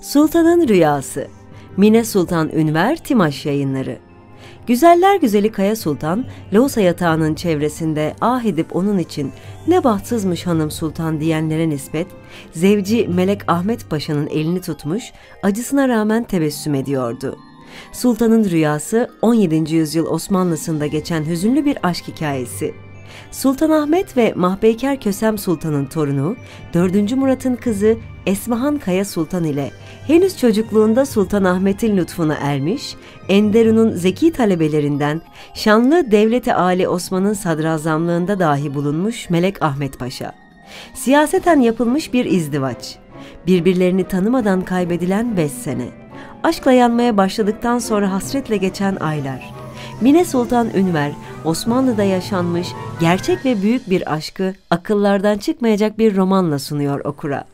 Sultanın Rüyası Mine Sultan Ünver Timaş Yayınları Güzeller güzeli Kaya Sultan, Loğusa yatağının çevresinde ah edip onun için ne bahtsızmış hanım sultan diyenlere nispet, zevci Melek Ahmet Paşa'nın elini tutmuş, acısına rağmen tebessüm ediyordu. Sultanın rüyası 17. yüzyıl Osmanlısında geçen hüzünlü bir aşk hikayesi. Sultan Ahmet ve Mahbeyker Kösem Sultan'ın torunu, 4. Murat'ın kızı Esmahan Kaya Sultan ile henüz çocukluğunda Sultan Ahmet'in lütfuna ermiş, Enderun'un zeki talebelerinden şanlı Devleti Ali Osman'ın sadrazamlığında dahi bulunmuş Melek Ahmet Paşa. Siyaseten yapılmış bir izdivaç. Birbirlerini tanımadan kaybedilen beş sene. Aşkla yanmaya başladıktan sonra hasretle geçen aylar. Mine Sultan Ünver, Osmanlı'da yaşanmış gerçek ve büyük bir aşkı akıllardan çıkmayacak bir romanla sunuyor okura.